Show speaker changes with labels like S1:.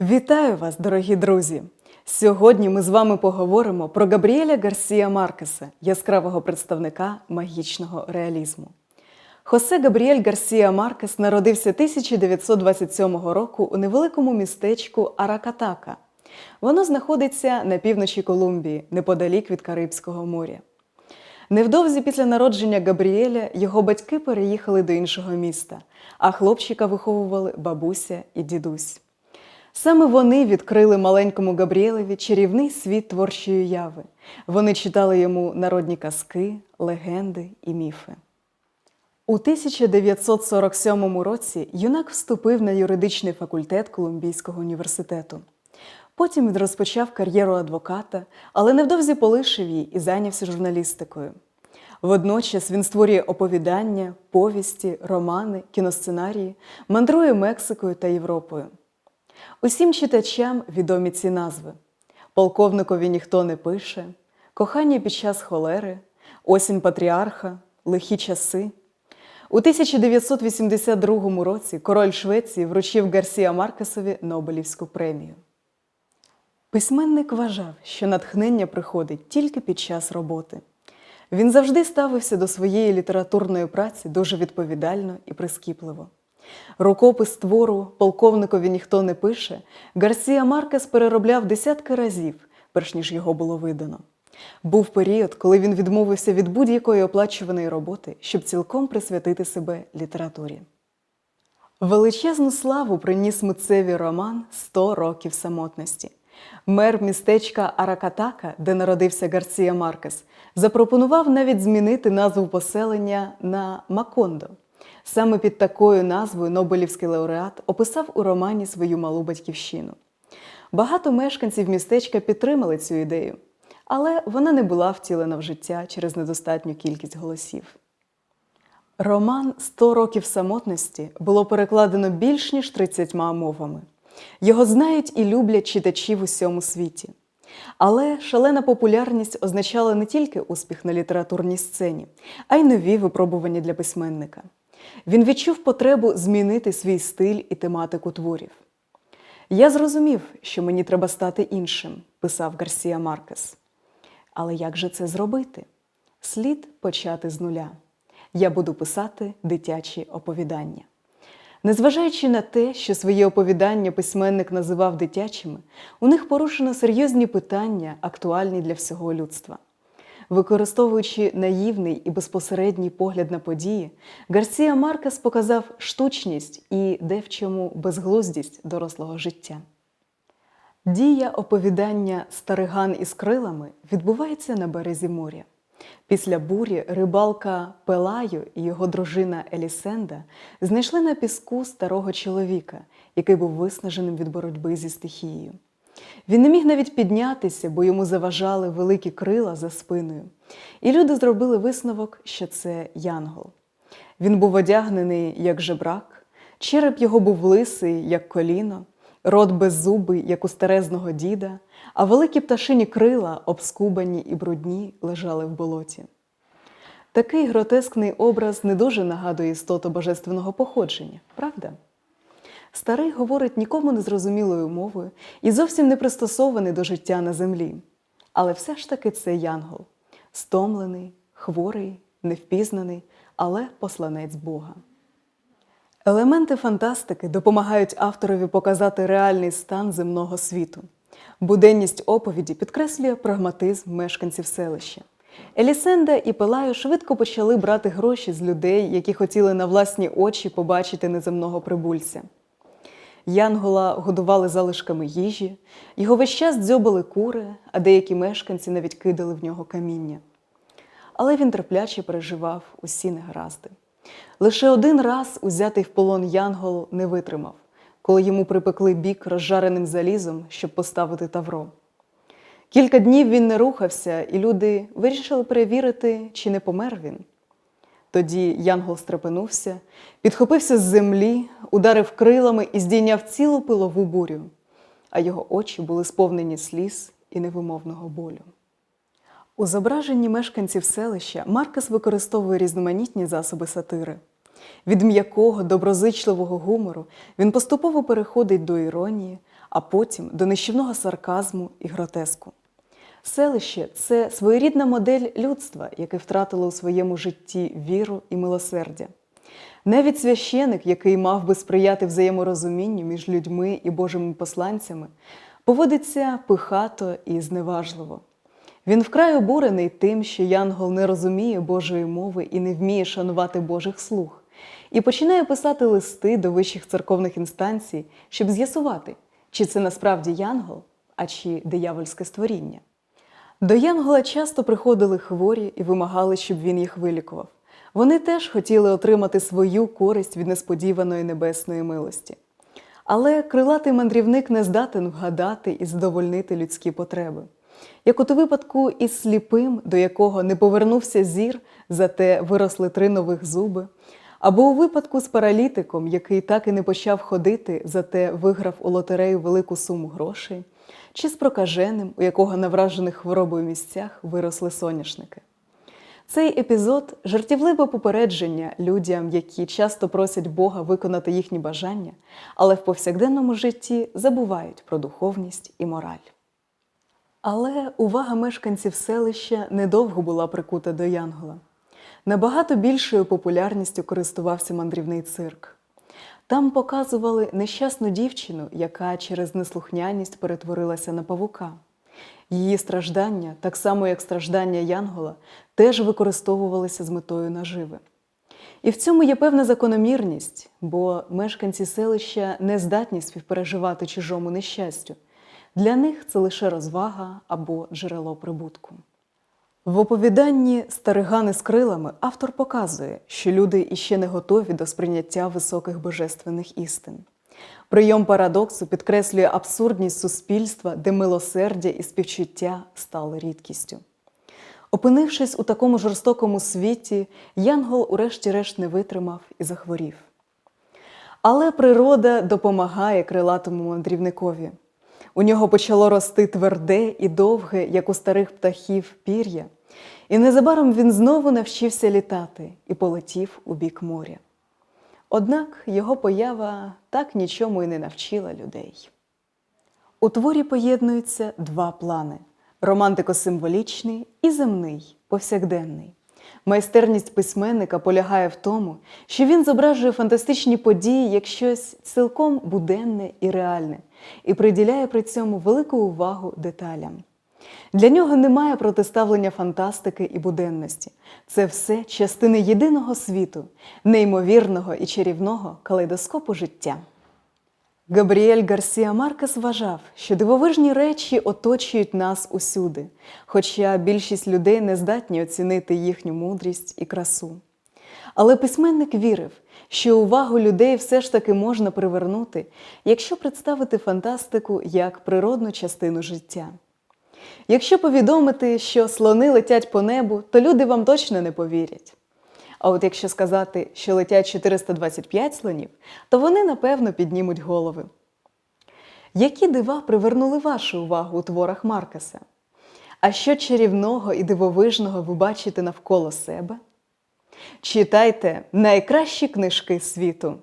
S1: Вітаю вас, дорогі друзі! Сьогодні ми з вами поговоримо про Габріеля Гарсія Маркеса, яскравого представника магічного реалізму. Хосе Габріель Гарсія Маркес народився 1927 року у невеликому містечку Аракатака. Воно знаходиться на півночі Колумбії, неподалік від Карибського моря. Невдовзі після народження Габріеля його батьки переїхали до іншого міста, а хлопчика виховували бабуся і дідусь. Саме вони відкрили маленькому Габріелеві чарівний світ творчої яви. Вони читали йому народні казки, легенди і міфи. У 1947 році юнак вступив на юридичний факультет Колумбійського університету. Потім він розпочав кар'єру адвоката, але невдовзі полишив її і зайнявся журналістикою. Водночас він створює оповідання, повісті, романи, кіносценарії, мандрує Мексикою та Європою. Усім читачам відомі ці назви: полковникові ніхто не пише, кохання під час холери, осінь патріарха, лихі часи. У 1982 році король Швеції вручив Гарсія Маркесові Нобелівську премію. Письменник вважав, що натхнення приходить тільки під час роботи. Він завжди ставився до своєї літературної праці дуже відповідально і прискіпливо. Рукопис твору полковникові ніхто не пише, Гарсія Маркес переробляв десятки разів, перш ніж його було видано. Був період, коли він відмовився від будь-якої оплачуваної роботи, щоб цілком присвятити себе літературі. Величезну славу приніс митцевий роман «100 років самотності. Мер містечка Аракатака, де народився Гарсія Маркес, запропонував навіть змінити назву поселення на Макондо. Саме під такою назвою Нобелівський лауреат описав у романі свою малу батьківщину. Багато мешканців містечка підтримали цю ідею, але вона не була втілена в життя через недостатню кількість голосів. Роман «100 років самотності було перекладено більш ніж 30 мовами. Його знають і люблять читачі в усьому світі. Але шалена популярність означала не тільки успіх на літературній сцені, а й нові випробування для письменника. Він відчув потребу змінити свій стиль і тематику творів. Я зрозумів, що мені треба стати іншим, писав Гарсія Маркес. Але як же це зробити? Слід почати з нуля. Я буду писати дитячі оповідання. Незважаючи на те, що свої оповідання письменник називав дитячими, у них порушено серйозні питання, актуальні для всього людства. Використовуючи наївний і безпосередній погляд на події, Гарсія Маркес показав штучність і де в чому безглуздість дорослого життя. Дія оповідання Стариган із крилами відбувається на березі моря. Після бурі рибалка Пелаю і його дружина Елісенда знайшли на піску старого чоловіка, який був виснаженим від боротьби зі стихією. Він не міг навіть піднятися, бо йому заважали великі крила за спиною. І люди зробили висновок, що це янгол. Він був одягнений як жебрак, череп його був лисий, як коліно, рот беззубий, як у старезного діда, а великі пташині крила, обскубані і брудні, лежали в болоті. Такий гротескний образ не дуже нагадує істоту божественного походження, правда? Старий говорить нікому незрозумілою мовою і зовсім не пристосований до життя на землі. Але все ж таки це янгол, стомлений, хворий, невпізнаний, але посланець Бога. Елементи фантастики допомагають авторові показати реальний стан земного світу. Буденність оповіді підкреслює прагматизм мешканців селища. Елісенда і Пелаю швидко почали брати гроші з людей, які хотіли на власні очі побачити неземного прибульця. Янгола годували залишками їжі, його весь час дзьобали кури, а деякі мешканці навіть кидали в нього каміння. Але він терпляче переживав усі негаразди. Лише один раз узятий в полон Янгол не витримав, коли йому припекли бік розжареним залізом, щоб поставити тавро. Кілька днів він не рухався, і люди вирішили перевірити, чи не помер він. Тоді Янгол стрепенувся, підхопився з землі, ударив крилами і здійняв цілу пилову бурю, а його очі були сповнені сліз і невимовного болю. У зображенні мешканців селища Маркес використовує різноманітні засоби сатири. Від м'якого, доброзичливого гумору він поступово переходить до іронії, а потім до нищівного сарказму і гротеску. Селище це своєрідна модель людства, яке втратило у своєму житті віру і милосердя. Навіть священик, який мав би сприяти взаєморозумінню між людьми і Божими посланцями, поводиться пихато і зневажливо. Він вкрай обурений тим, що Янгол не розуміє Божої мови і не вміє шанувати Божих слуг, і починає писати листи до вищих церковних інстанцій, щоб з'ясувати, чи це насправді Янгол, а чи диявольське створіння. До Янгола часто приходили хворі і вимагали, щоб він їх вилікував. Вони теж хотіли отримати свою користь від несподіваної небесної милості. Але крилатий мандрівник не здатен вгадати і задовольнити людські потреби. Як от у випадку із сліпим, до якого не повернувся зір, зате виросли три нових зуби, або у випадку з паралітиком, який так і не почав ходити, зате виграв у лотерею велику суму грошей, чи з прокаженим, у якого на вражених хворобою місцях виросли соняшники. Цей епізод жартівливе попередження людям, які часто просять Бога виконати їхні бажання, але в повсякденному житті забувають про духовність і мораль. Але увага мешканців селища недовго була прикута до Янгола. Набагато більшою популярністю користувався мандрівний цирк. Там показували нещасну дівчину, яка через неслухняність перетворилася на павука. Її страждання, так само як страждання Янгола, теж використовувалися з метою наживи. І в цьому є певна закономірність, бо мешканці селища не здатні співпереживати чужому нещастю. Для них це лише розвага або джерело прибутку. В оповіданні Старигани з крилами автор показує, що люди іще не готові до сприйняття високих божественних істин. Прийом парадоксу підкреслює абсурдність суспільства, де милосердя і співчуття стали рідкістю. Опинившись у такому жорстокому світі, Янгол урешті-решт не витримав і захворів. Але природа допомагає крилатому мандрівникові. У нього почало рости тверде і довге, як у старих птахів, пір'я, і незабаром він знову навчився літати і полетів у бік моря. Однак його поява так нічому і не навчила людей. У творі поєднуються два плани: романтико-символічний і земний, повсякденний. Майстерність письменника полягає в тому, що він зображує фантастичні події як щось цілком буденне і реальне, і приділяє при цьому велику увагу деталям. Для нього немає протиставлення фантастики і буденності. Це все частини єдиного світу, неймовірного і чарівного калейдоскопу життя. Габріель Гарсія Маркес вважав, що дивовижні речі оточують нас усюди, хоча більшість людей не здатні оцінити їхню мудрість і красу. Але письменник вірив, що увагу людей все ж таки можна привернути, якщо представити фантастику як природну частину життя. Якщо повідомити, що слони летять по небу, то люди вам точно не повірять. А от якщо сказати, що летять 425 слонів, то вони напевно піднімуть голови. Які дива привернули вашу увагу у творах Маркеса? А що чарівного і дивовижного ви бачите навколо себе? Читайте найкращі книжки світу.